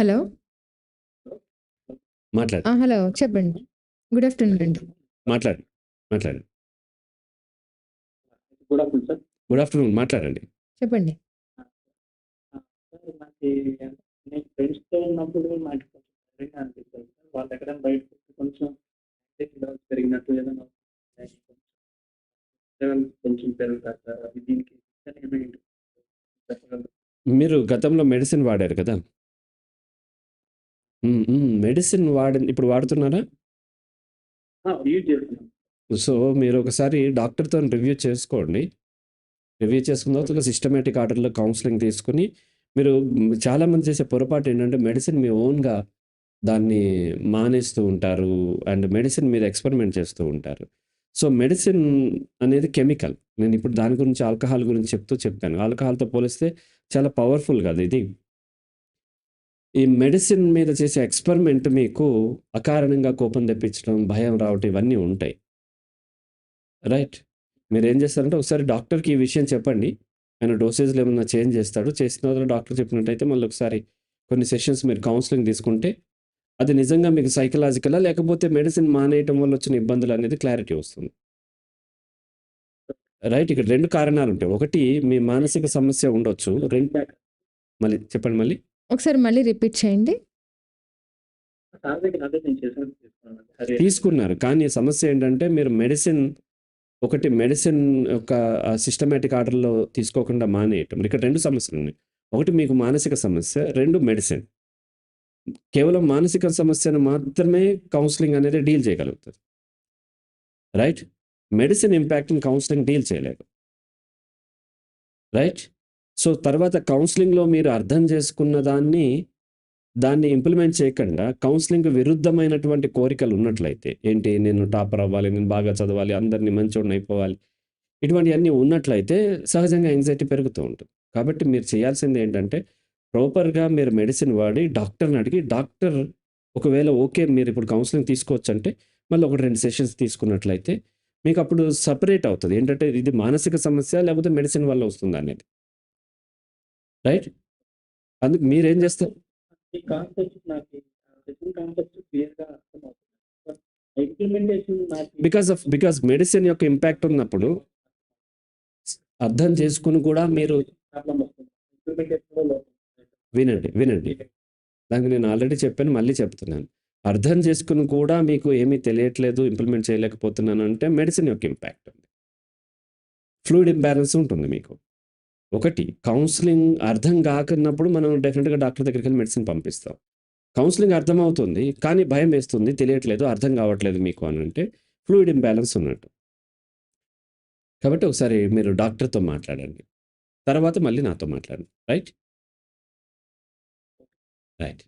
Hello? మాట్లాడు. ఆ, hello చెప్పండి. గుడ్ ఆఫ్టర్నూన్ అండి. మాట్లాడు మాట్లాడు. Good afternoon sir. Good afternoon మాట్లాడండి. చెప్పండి. సార్ నాకు నేను ఫ్రెండ్స్తో ఉన్నప్పుడు నాకు కొంచెం భయంగా అనిపిస్తుంది సార్. వాళ్ళ ఎక్కడ బయట కొంచెం anxiety levels పెరిగినట్టు ఏదైనా లెవెల్ కొంచెం పెరుగుతారు సార్. అది దీనికి ఏమైంది చెప్పగలరు. మీరు గతంలో మెడిసిన్ వాడారు కదా? మెడిసిన్ వాడ ఇప్పుడు వాడుతున్నారా? యూజ్ సో మీరు ఒకసారి డాక్టర్తో రివ్యూ చేసుకోండి. రివ్యూ చేసుకున్న తర్వాత ఒక సిస్టమేటిక్ ఆర్డర్లో కౌన్సిలింగ్ తీసుకుని మీరు చాలామంది చేసే పొరపాటు ఏంటంటే మెడిసిన్ మీ ఓన్గా దాన్ని మానేస్తూ ఉంటారు అండ్ మెడిసిన్ మీద ఎక్స్పెరిమెంట్ చేస్తూ ఉంటారు. సో మెడిసిన్ అనేది కెమికల్. నేను ఇప్పుడు దాని గురించి ఆల్కహాల్ గురించి చెప్తూ చెప్పాను ఆల్కహాల్తో పోలిస్తే చాలా పవర్ఫుల్ కదా ఇది. ఈ మెడిసిన్ మీద చేసే ఎక్స్పెరిమెంట్ మీకు అకారణంగా కోపం తెప్పించడం భయం రావటం ఇవన్నీ ఉంటాయి. రైట్. మీరు ఏం చేస్తారంటే ఒకసారి డాక్టర్కి ఈ విషయం చెప్పండి. ఆయన డోసేజ్లు ఏమన్నా చేంజ్ చేస్తాడు. చేసిన తర్వాత డాక్టర్ చెప్పినట్టయితే మళ్ళీ ఒకసారి కొన్ని సెషన్స్ మీరు కౌన్సిలింగ్ తీసుకుంటే అది నిజంగా మీకు సైకలాజికలా లేకపోతే మెడిసిన్ మానేయటం వల్ల వచ్చిన ఇబ్బందులు అనేది క్లారిటీ వస్తుంది. రైట్. ఇక్కడ రెండు కారణాలు ఉంటాయి. ఒకటి మీ మానసిక సమస్య ఉండొచ్చు. రెండు మళ్ళీ చెప్పండి మళ్ళీ. ఒకసారి మళ్ళీ రిపీట్ చేయండి. తీసుకున్నారు. కానీ సమస్య ఏంటంటే మీరు మెడిసిన్ ఒకటి మెడిసిన్ యొక్క సిస్టమేటిక్ ఆర్డర్లో తీసుకోకుండా మానేయటం. ఇక్కడ రెండు సమస్యలు ఉన్నాయి. ఒకటి మీకు మానసిక సమస్య రెండు మెడిసిన్. కేవలం మానసిక సమస్యను మాత్రమే కౌన్సిలింగ్ అనేది డీల్ చేయగలుగుతుంది రైట్? మెడిసిన్ ఇంపాక్ట్ని కౌన్సిలింగ్ డీల్ చేయలేదు రైట్? సో తర్వాత కౌన్సిలింగ్లో మీరు అర్థం చేసుకున్న దాన్ని దాన్ని ఇంప్లిమెంట్ చేయకుండా కౌన్సిలింగ్ విరుద్ధమైనటువంటి కోరికలు ఉన్నట్లయితే ఏంటి నేను టాపర్ అవ్వాలి నేను బాగా చదవాలి అందరినీ మంచోడిని అయిపోవాలి ఇటువంటివన్నీ ఉన్నట్లయితే సహజంగా ఎంగ్జైటీ పెరుగుతూ ఉంటుంది. కాబట్టి మీరు చేయాల్సింది ఏంటంటే ప్రాపర్గా మీరు మెడిసిన్ వాడి డాక్టర్ని అడిగి డాక్టర్ ఒకవేళ ఓకే మీరు ఇప్పుడు కౌన్సిలింగ్ తీసుకోవచ్చు అంటే మళ్ళీ ఒకటి రెండు సెషన్స్ తీసుకున్నట్లయితే మీకు అప్పుడు సపరేట్ అవుతుంది. ఏంటంటే ఇది మానసిక సమస్య లేకపోతే మెడిసిన్ వల్ల వస్తుంది అనేది. రైట్ అందుకు మీరేం చేస్తారు? ఈ కాన్సెప్ట్ నాకు చెప్పిన కాన్సెప్ట్ క్లియర్గా అర్థమవుతుంది. ఇంప్లిమెంటేషన్ నాకు బికాస్ ఆఫ్ బికాస్ మెడిసిన్ యొక్క ఇంపాక్ట్ ఉన్నప్పుడు అర్థం చేసుకుని కూడా మీరు వినండి వినండి. దానికి నేను ఆల్రెడీ చెప్పాను మళ్ళీ చెప్తున్నాను. అర్థం చేసుకుని కూడా మీకు ఏమీ తెలియట్లేదు ఇంప్లిమెంట్ చేయలేకపోతున్నాను అంటే మెడిసిన్ యొక్క ఇంపాక్ట్ ఉంది. ఫ్లూయిడ్ ఇంబ్యాలెన్స్ ఉంటుంది మీకు. ఒకటి కౌన్సిలింగ్ అర్థం కాకున్నప్పుడు మనం డెఫినెట్గా డాక్టర్ దగ్గరికి వెళ్ళి మెడిసిన్ పంపిస్తాం. కౌన్సిలింగ్ అర్థమవుతుంది కానీ భయం వేస్తుంది తెలియట్లేదు అర్థం కావట్లేదు మీకు అని అంటే ఫ్లూయిడ్ ఇంబ్యాలెన్స్ ఉన్నట్టు. కాబట్టి ఒకసారి మీరు డాక్టర్తో మాట్లాడండి. తర్వాత మళ్ళీ నాతో మాట్లాడండి. Right right